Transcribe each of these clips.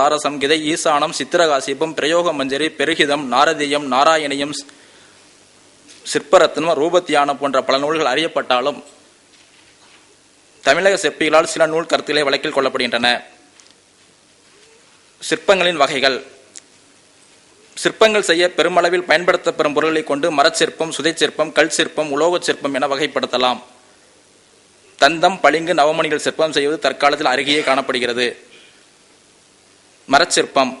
சார ஈசானம் சித்திரகாசிபம் பிரயோக மஞ்சரி பெருகிதம் நாரதியம் நாராயணியம் சிற்பரத்னம் ரூபத்தியானம் போன்ற பல நூல்கள் அறியப்பட்டாலும் தமிழக சிற்பிகளால் சில நூல் கருத்துக்களை வழக்கில் கொள்ளப்படுகின்றன. சிற்பங்களின் வகைகள். சிற்பங்கள் செய்ய பெருமளவில் பயன்படுத்தப்படும் பொருட்களை கொண்டு மரச்சிற்பம் சுதை சிற்பம் கல் சிற்பம் உலோகச் சிற்பம் என வகைப்படுத்தலாம். தந்தம் பளிங்கு நவமணிகள் சிற்பம் செய்வது தற்காலத்தில் அருகே காணப்படுகிறது. மரச்சிற்பம்.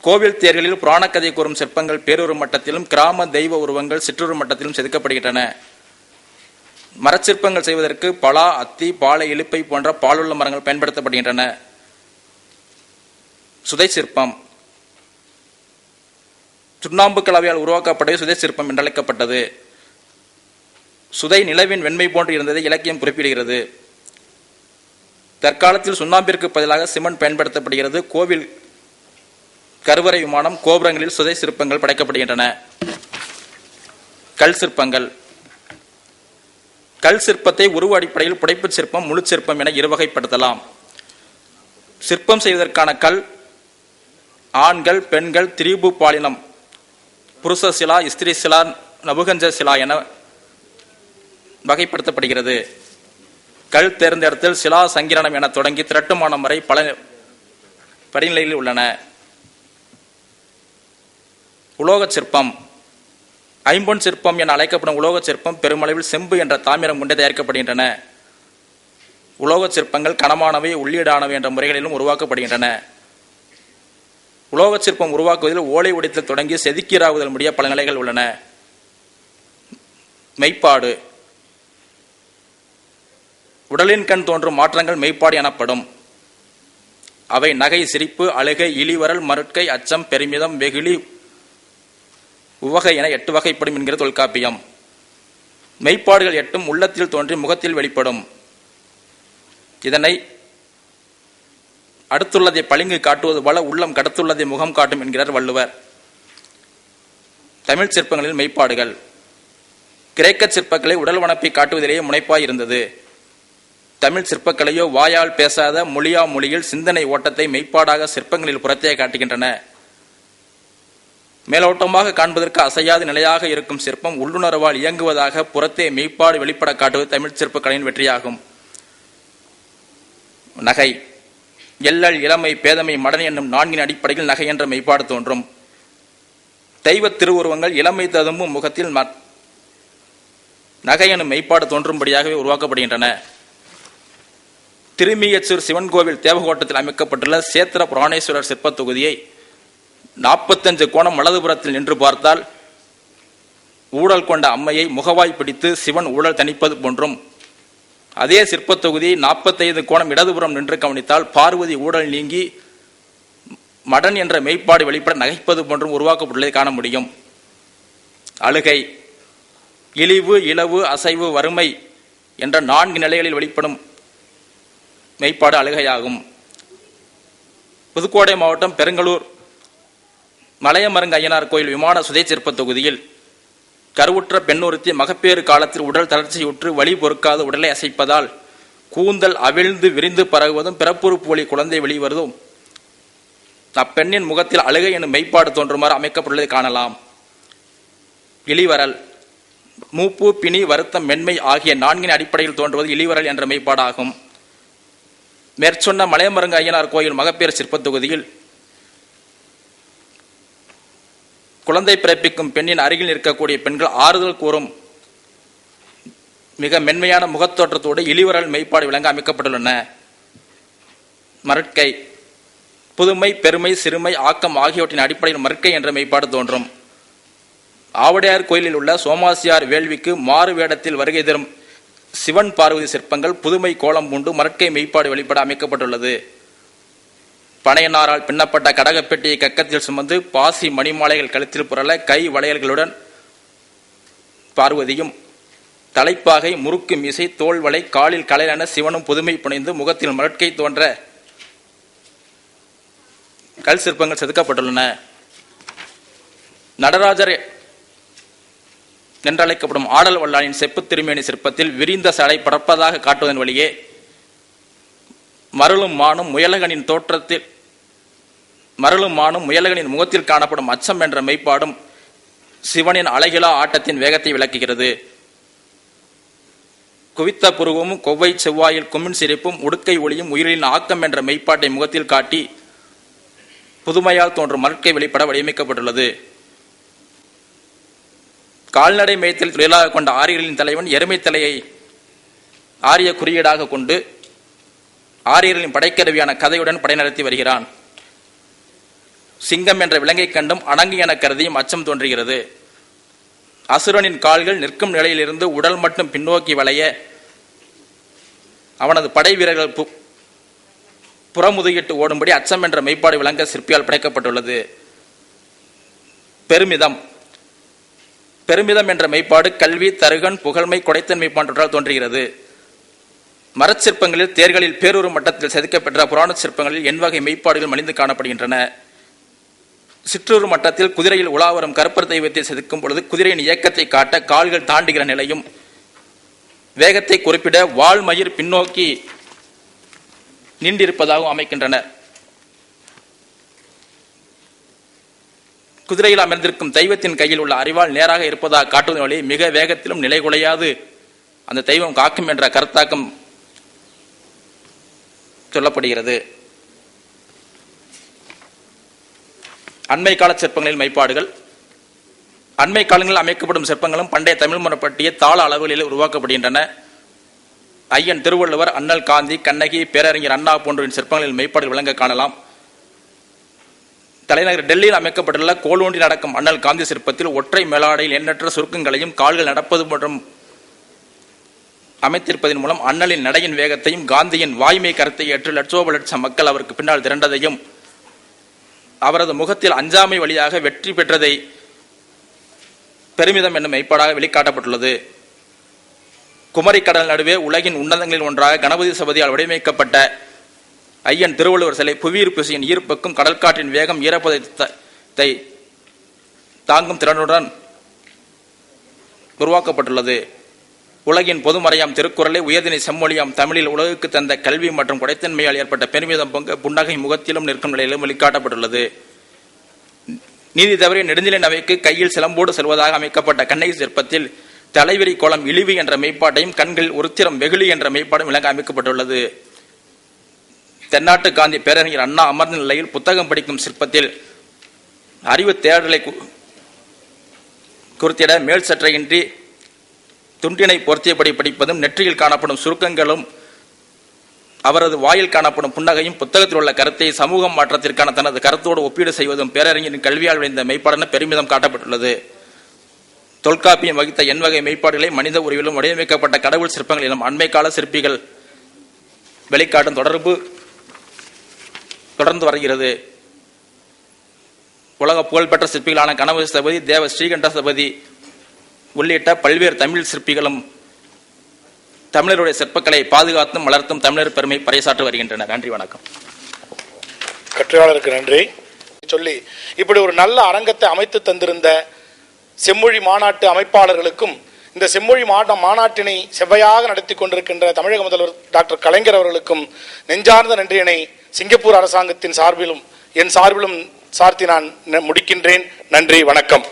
கோவில் தேர்களில் புராணக்கதை கூறும் சிற்பங்கள் பேரூர் மட்டத்திலும் கிராம தெய்வ உருவங்கள் சிற்றூர் மட்டத்திலும் செதுக்கப்படுகின்றன. மரச்சிற்பங்கள் செய்வதற்கு பலா அத்தி பாலை இழுப்பை போன்ற பாலுள்ள மரங்கள் பயன்படுத்தப்படுகின்றன. சுதை சிற்பம் சுண்ணாம்பு கலவையால் உருவாக்கப்பட்டது சுதை சிற்பம் என்றழைக்கப்பட்டது. சுதை நிலவின் வெண்மை போன்று இருந்ததை இலக்கியம் குறிப்பிடுகிறது. தற்காலத்தில் சுண்ணாம்பிற்கு பதிலாக சிமெண்ட் பயன்படுத்தப்படுகிறது. கோவில் கருவறை விமானம் கோபுரங்களில் சுதை சிற்பங்கள் படைக்கப்படுகின்றன. கல் சிற்பங்கள். கல் சிற்பத்தை உருவ அடிப்படையில் புடைப்புச் சிற்பம் முழு சிற்பம் என இருவகைப்படுத்தலாம். சிற்பம் செய்வதற்கான கல் ஆண்கள் பெண்கள் திரிபு பாலினம் புருஷ சிலா ஸ்திரீ சிலா நபுகஞ்ச சிலா என வகைப்படுத்தப்படுகிறது. கல் தேர்ந்தெடுத்தல் சிலா சங்கிரணம் என தொடங்கி திரட்டுமானம் வரை பல படிநிலையில் உள்ளன. உலோகச் சிற்பம் ஐம்பொன் சிற்பம் என அழைக்கப்படும் உலோகச் சிற்பம் பெருமளவில் செம்பு என்ற தாமிரம் கொண்டே தயாரிக்கப்படுகின்றன. உலோகச் சிற்பங்கள் கனமானவை உள்ளீடானவை என்ற முறைகளிலும் உருவாக்கப்படுகின்றன. உலோகச் சிற்பம் உருவாக்குவதில் ஓலை உடைத்தல் தொடங்கி செதுக்கீராகுதல் முடிய பல நிலைகள் உள்ளன. மெய்ப்பாடு உடலின் கண் தோன்றும் மாற்றங்கள் மெய்ப்பாடு எனப்படும். அவை நகை சிரிப்பு அழுகை இழிவரல் மறுக்கை அச்சம் பெருமிதம் வெகுளி உவகை என எட்டு வகைப்படும் என்கிற தொல்காப்பியம். மெய்ப்பாடுகள் எட்டும் உள்ளத்தில் தோன்றி முகத்தில் வெளிப்படும். இதனை அடுத்துள்ளதை பளிங்கு காட்டுவது போல உள்ளம் கடத்துள்ளதை முகம் காட்டும் என்கிறார் வள்ளுவர். தமிழ் சிற்பங்களில் மெய்ப்பாடுகள். கிரேக்க சிற்பங்களை உடல் வனப்பை காட்டுவதிலேயே முனைப்பாய் இருந்தது. தமிழ் சிற்பக்கலையோ வாயால் பேசாத மொழியா மொழியில் சிந்தனை ஓட்டத்தை மெய்ப்பாடாக சிற்பங்களில் புறத்தே காட்டுகின்றன. மேலோட்டமாக காண்பதற்கு அசையாது நிலையாக இருக்கும் சிற்பம் உள்ளுணர்வால் இயங்குவதாக புறத்தே மெய்ப்பாடு வெளிப்பட காட்டுவது தமிழ் சிற்பக்கலையின் வெற்றியாகும். நகை. எல்லல் இளமை பேதமை மடன் என்னும் நான்கின் அடிப்படையில் நகை என்ற மெய்ப்பாடு தோன்றும். தெய்வ திருவுருவங்கள் இளமை ததும்பும் முகத்தில் ம- நகை எனும் மெய்ப்பாடு தோன்றும்படியாகவே உருவாக்கப்படுகின்றன. திருமியச்சூர் சிவன் கோவில் தேவகோட்டத்தில் அமைக்கப்பட்டுள்ள சேத்திர புராணேஸ்வரர் சிற்ப தொகுதியை நாற்பத்தஞ்சு கோணம் வலதுபுறத்தில் நின்று பார்த்தால் ஊழல் கொண்ட அம்மையை முகவாய் பிடித்து சிவன் ஊழல் தணிப்பது போன்றும். அதே சிற்பத் தொகுதியை நாற்பத்தைந்து கோணம் இடதுபுறம் நின்று கவனித்தால் பார்வதி ஊழல் நீங்கி மடன் என்ற மெய்ப்பாடு வெளிப்பட நகைப்பது போன்றும் உருவாக்கப்பட்டுள்ளதை காண முடியும். அழுகை இழிவு இளவு அசைவு வறுமை என்ற நான்கு நிலைகளில் வெளிப்படும் மெய்ப்பாடு அழுகையாகும். புதுக்கோட்டை மாவட்டம் பெருங்கலூர் மலையமருங்க ஐயனார் கோயில் விமான சுதை தொகுதியில் கருவுற்ற பெண்ணொருத்தி மகப்பேறு காலத்தில் உடல் தளர்ச்சியுற்று வழி பொறுக்காத உடலை அசைப்பதால் கூந்தல் அவிழ்ந்து விரிந்து பரவுவதும் பிறப்புறுப்பு வழி குழந்தை வெளிவருவதும் அப்பெண்ணின் முகத்தில் அழுகை எனும் மெய்ப்பாடு தோன்றுமாறு அமைக்கப்பட்டுள்ளதை காணலாம். இளிவரல் மூப்பு பிணி வருத்தம் மென்மை ஆகிய நான்கின் அடிப்படையில் தோன்றுவது இளிவரல் என்ற மெய்ப்பாடாகும். மேற்சொன்ன மலையமருங்க ஐயனார் கோயில் மகப்பேறு சிற்பத் தொகுதியில் குழந்தை பிறப்பிக்கும் பெண்ணின் அருகில் இருக்கக்கூடிய பெண்கள் ஆறுதல் கூறும் மிக மென்மையான முகத்தோற்றத்தோடு இழிவரல் மெய்ப்பாடு விளங்க அமைக்கப்பட்டுள்ளன. மருட்கை புதுமை பெருமை சிறுமை ஆக்கம் ஆகியவற்றின் அடிப்படையில் மறுக்கை என்ற மெய்ப்பாடு தோன்றும். ஆவடையார் கோயிலில் உள்ள சோமாசியார் வேள்விக்கு மாறு வேடத்தில் வருகை தரும் சிவன் பார்வதி சிற்பங்கள் புதுமை கோலம் பூண்டு மரட்கை மெய்ப்பாடு வெளிப்பட அமைக்கப்பட்டுள்ளது. பனையனாரால் பின்னப்பட்ட கடகப்பெட்டியை கக்கத்தில் சுமந்து பாசி மணிமாலைகள் கழுத்தில் புரள கை வளையல்களுடன் பார்வதியும் தலைப்பாகை முறுக்கு மீசை தோல் வளை காலில் கலையான சிவனும் புதுமை புனைந்து முகத்தில் மரட்கை தோன்ற கல் சிற்பங்கள் செதுக்கப்பட்டுள்ளன. நடராஜர் என்றழைக்கப்படும் ஆடல் வல்லானின் செப்பு திருமேனி சிற்பத்தில் விரிந்த சடை படப்பதாக காட்டுவதன் வழியே மருளும் மானும் முயலகனின் தோற்றத்தில் மரளும் மானும் முயலகனின் முகத்தில் காணப்படும் அச்சம் என்ற மெய்ப்பாடும் சிவனின் அழகிலா ஆட்டத்தின் வேகத்தை விளக்குகிறது. குவித்த புருவமும் கொவ்வை செவ்வாயில் குமின் சிரிப்பும் உடுக்கை ஒளியும் உயிரின் ஆக்கம் என்ற மெய்ப்பாட்டை முகத்தில் காட்டி புதுமையால் தோன்றும் மலர்க்கை வெளிப்பட வடிவமைக்கப்பட்டுள்ளது. கால்நடை மேய்த்தல் தொழிலாக கொண்ட ஆரியர்களின் தலைவன் எருமை தலையை ஆரிய குறியீடாக கொண்டு ஆரியர்களின் படைக்கருவியான கதையுடன் படை நடத்தி வருகிறான். சிங்கம் என்ற விலங்கை கண்டும் அணங்கு என கருதியும் அச்சம் தோன்றுகிறது. அசுரனின் கால்கள் நிற்கும் நிலையிலிருந்து உடல் மட்டும் பின்னோக்கி வளைய அவனது படை வீரர்கள் புறமுதுகிட்டு ஓடும்படி அச்சம் என்ற மெய்ப்பாடு விளங்க சிற்பியால் படைக்கப்பட்டுள்ளது. பெருமிதம். பெருமிதம் என்ற மெய்ப்பாடு கல்வி தருகன் புகழ்மை கொடைத்தன்மை போன்றவற்றால் தோன்றுகிறது. மரச்சிற்பங்களில் தேர்களில் பேரூர் மட்டத்தில் செதுக்கப்பெற்ற புராண சிற்பங்களில் எண்வகை மெய்ப்பாடுகள் மலிந்து காணப்படுகின்றன. சிற்றூர் மட்டத்தில் குதிரையில் உலாவரும் கருப்பர் தெய்வத்தை செதுக்கும் பொழுது குதிரையின் இயக்கத்தை காட்ட கால்கள் தாண்டுகிற நிலையும் வேகத்தை குறிப்பிட வால்மயிர் பின்னோக்கி நீண்டிருப்பதாகவும் அமைக்கின்றனர் குதிரையில் அமர்ந்திருக்கும் தெய்வத்தின் கையில் உள்ள அறிவால் நேராக இருப்பதாக காட்டுவதன் வழி மிக வேகத்திலும் நிலை குலையாது. அந்த தெய்வம் காக்கும் என்ற கருத்தாக்கம் சொல்லப்படுகிறது. அண்மை கால சிற்பங்களில் மைப்பாடுகள் அண்மை காலங்களில் அமைக்கப்படும் சிற்பங்களும் பண்டைய தமிழ் முறைப்பட்டிய தாள அளவுகளில் உருவாக்கப்படுகின்றன. ஐயன் திருவள்ளுவர் அண்ணல் காந்தி கண்ணகி பேரறிஞர் அண்ணா போன்றவின் சிற்பங்களில் மெய்ப்பாடுகள் விளங்க காணலாம். தலைநகர் டெல்லியில் அமைக்கப்பட்டுள்ள கோலோண்டி நடக்கும் அண்ணல் காந்தி சிற்பத்தில் ஒற்றை மேலாடையில் எண்ணற்ற சுருக்கங்களையும் கால்கள் நடப்பது மற்றும் அமைத்திருப்பதன் மூலம் அண்ணலின் நடையின் வேகத்தையும் காந்தியின் வாய்மை கருத்தை ஏற்று லட்சோப லட்சம் மக்கள் அவருக்கு பின்னால் திரண்டதையும் அவரது முகத்தில் அஞ்சாமை வழியாக வெற்றி பெற்றதை பெருமிதம் என்னும் மெய்ப்பாடாக வெளிக்காட்டப்பட்டுள்ளது. குமரி கடல் நடுவே உலகின் உன்னதங்களில் ஒன்றாக கணபதி சபதியால் வடிவமைக்கப்பட்ட ஐயன் திருவள்ளுவர் சிலை புவியீர்ப்பு விசையின் ஈர்ப்புக்கும் கடற்காற்றின் வேகம் ஈரப்பதத்தை தாங்கும் திறனுடன் உருவாக்கப்பட்டுள்ளது. உலகின் பொதுமறையாம் திருக்குறளை உயர்தினை செம்மொழியாம் தமிழில் உலகுக்கு தந்த கல்வி மற்றும் கொடைத்தன்மையால் ஏற்பட்ட பெருமிதம் பொங்க புன்னகை முகத்திலும் நிற்கும் நிலையிலும் வெளிக்காட்டப்பட்டுள்ளது. நீதி தவறிய நெடுஞ்சிலை நவைக்கு கையில் சிலம்போடு செல்வதாக அமைக்கப்பட்ட கண்ணகி சிற்பத்தில் தலைவிரி கோலம் இழிவு என்ற மெய்ப்பாட்டையும் கண்கள் உருத்திரம் வெகுளி என்ற மெய்ப்பாடும் விளங்க அமைக்கப்பட்டுள்ளது. தென்னாட்டு காந்தி பேரறிஞர் அண்ணா அமர்ந்த நிலையில் புத்தகம் படிக்கும் சிற்பத்தில் அறிவு தேடலை கு- குறித்திட மேல் சற்றையின்றி துண்டினை பொருத்தியபடி படிப்பதும் நெற்றியில் காணப்படும் சுருக்கங்களும் அவரது வாயில் காணப்படும் புன்னகையும் புத்தகத்தில் உள்ள கருத்தை சமூக மாற்றத்திற்கான தனது கருத்தோடு ஒப்பீடு செய்வதும் பேரறிஞரின் கல்வியால் விளைந்த மெய்ப்பாடென பெருமிதம் காட்டப்பட்டுள்ளது. தொல்காப்பியம் வகித்த எண்வகை மெய்ப்பாடுகளை மனித உருவிலும் வடிவமைக்கப்பட்ட கடவுள் சிற்பங்களிலும் அண்மை கால சிற்பிகள் வெளிக்காட்டும் தொடர்பு தொடர்ந்து வருகிறது. உலக புகழ்பெற்ற சிற்பிகளான கணபதி சபதி தேவ ஸ்ரீகண்ட சபதி உள்ளிட்ட பல்வேறு தமிழ் சிற்பிகளும் தமிழருடைய சிற்பக்கலை பாதுகாத்தும் வளர்த்தும் தமிழர் பெருமை பறைசாற்றி வருகின்றனர். நன்றி வணக்கம். கற்றையாளருக்கு நன்றி. சொல்லி இப்படி ஒரு நல்ல அரங்கத்தை அமைத்து தந்திருந்த செம்மொழி மாநாட்டு அமைப்பாளர்களுக்கும் இந்த செம்மொழி மாட மாநாட்டினை செவ்வையாக நடத்தி கொண்டிருக்கின்ற தமிழக முதல்வர் டாக்டர் கலைஞர் அவர்களுக்கும் நெஞ்சார்ந்த நன்றியினை சிங்கப்பூர் அரசாங்கத்தின் சார்பிலும் என் சார்பிலும் சார்த்தி நான் முடிக்கின்றேன். நன்றி வணக்கம்.